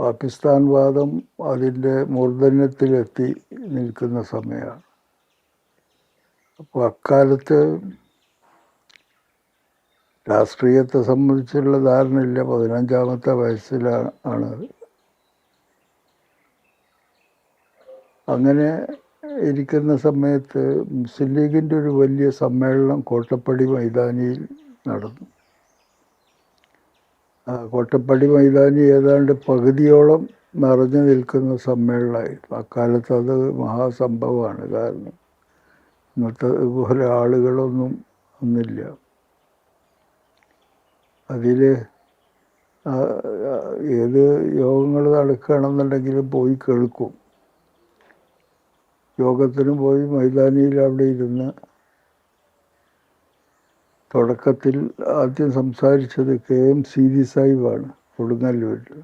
പാകിസ്ഥാൻ വാദം അതിന്റെ മൂർധന്യത്തിലെത്തി നിൽക്കുന്ന സമയമാണ്. അപ്പോൾ അക്കാലത്ത് രാഷ്ട്രീയത്തെ സംബന്ധിച്ചുള്ള ധാരണയില്ല. പതിനഞ്ചാമത്തെ വയസ്സിലാണ് ആണ്. അങ്ങനെ ഇരിക്കുന്ന സമയത്ത് മുസ്ലിം ലീഗിന്റെ ഒരു വലിയ സമ്മേളനം കോട്ടപ്പടി മൈതാനിയിൽ നടന്നു. കോട്ടപ്പടി മൈതാനി ഏതാണ്ട് പകുതിയോളം നിറഞ്ഞു നിൽക്കുന്ന സമ്മേളനമായിരുന്നു. അക്കാലത്ത് അത് മഹാസംഭവമാണ്. കാരണം ഇന്നത്തെ പോലെ ആളുകളൊന്നും ഒന്നില്ല അതിൽ ഏത് യോഗങ്ങൾ നടക്കുകയാണെന്നുണ്ടെങ്കിലും പോയി കേൾക്കും. യോഗത്തിന് പോയി മൈതാനിയിൽ അവിടെ ഇരുന്ന് തുടക്കത്തിൽ ആദ്യം സംസാരിച്ചത് കെ എം സീതി സാഹിബാണ് കൊടുങ്ങല്ലൂരിൽ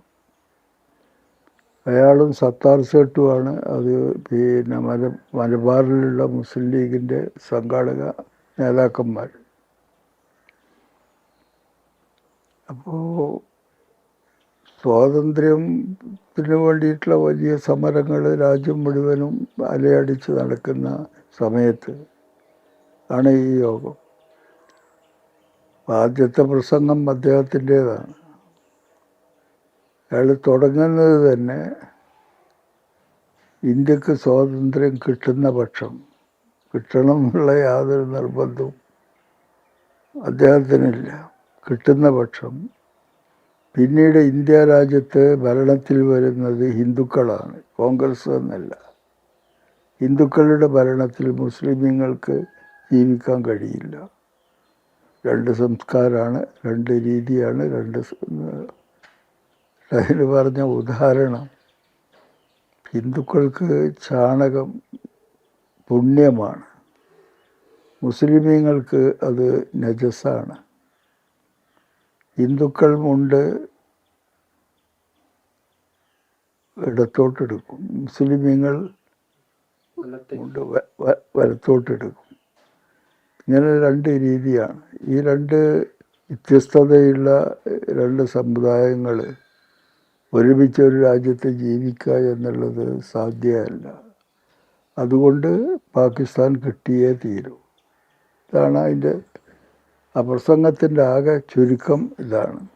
അയാളും സത്താർ സേട്ടുമാണ്. അത് പിന്നെ മല മലബാറിലുള്ള മുസ്ലിം ലീഗിന്റെ സംഘാടക നേതാക്കന്മാർ. അപ്പോൾ സ്വാതന്ത്ര്യത്തിന് വേണ്ടിയിട്ടുള്ള വലിയ സമരങ്ങൾ രാജ്യം മുഴുവനും അലയടിച്ച് നടക്കുന്ന സമയത്ത് ആണ് ഈ യോഗം. ആദ്യത്തെ പ്രസംഗം അദ്ദേഹത്തിന്റേതാണ്. അയാൾ തുടങ്ങുന്നത് തന്നെ ഇന്ത്യയ്ക്ക് സ്വാതന്ത്ര്യം കിട്ടുന്ന പക്ഷം കിട്ടണം എന്നുള്ള യാതൊരു നിർബന്ധവും അദ്ദേഹത്തിനില്ല. കിട്ടുന്ന പക്ഷം പിന്നീട് ഇന്ത്യ രാജ്യത്ത് ഭരണത്തിൽ വരുന്നത് ഹിന്ദുക്കളാണ് കോൺഗ്രസ് എന്നല്ല. ഹിന്ദുക്കളുടെ ഭരണത്തിൽ മുസ്ലിമീങ്ങൾക്ക് ജീവിക്കാൻ കഴിയില്ല. രണ്ട് സംസ്കാരമാണ് രണ്ട് രീതിയാണ് രണ്ട് അതിന് പറഞ്ഞ ഉദാഹരണം. ഹിന്ദുക്കൾക്ക് ചാണകം പുണ്യമാണ്. മുസ്ലിമീങ്ങൾക്ക് അത് നജസാണ് ഹിന്ദുക്കൾ മുണ്ട് ഇടത്തോട്ടെടുക്കും മുസ്ലിമീങ്ങൾ മുണ്ട് വലത്തോട്ടെടുക്കും ഇങ്ങനെ രണ്ട് രീതിയാണ്. ഈ രണ്ട് വ്യത്യസ്തതയുള്ള രണ്ട് സമുദായങ്ങൾ ഒരുമിച്ച് ഒരു രാജ്യത്ത് ജീവിക്കുക എന്നുള്ളത് സാധ്യമല്ല. അതുകൊണ്ട് പാകിസ്ഥാൻ കിട്ടിയേ തീരൂ. ഇതാണ് അതിന്റെ ആ പ്രസംഗത്തിന്റെ ആകെ ചുരുക്കം ഇതാണ്.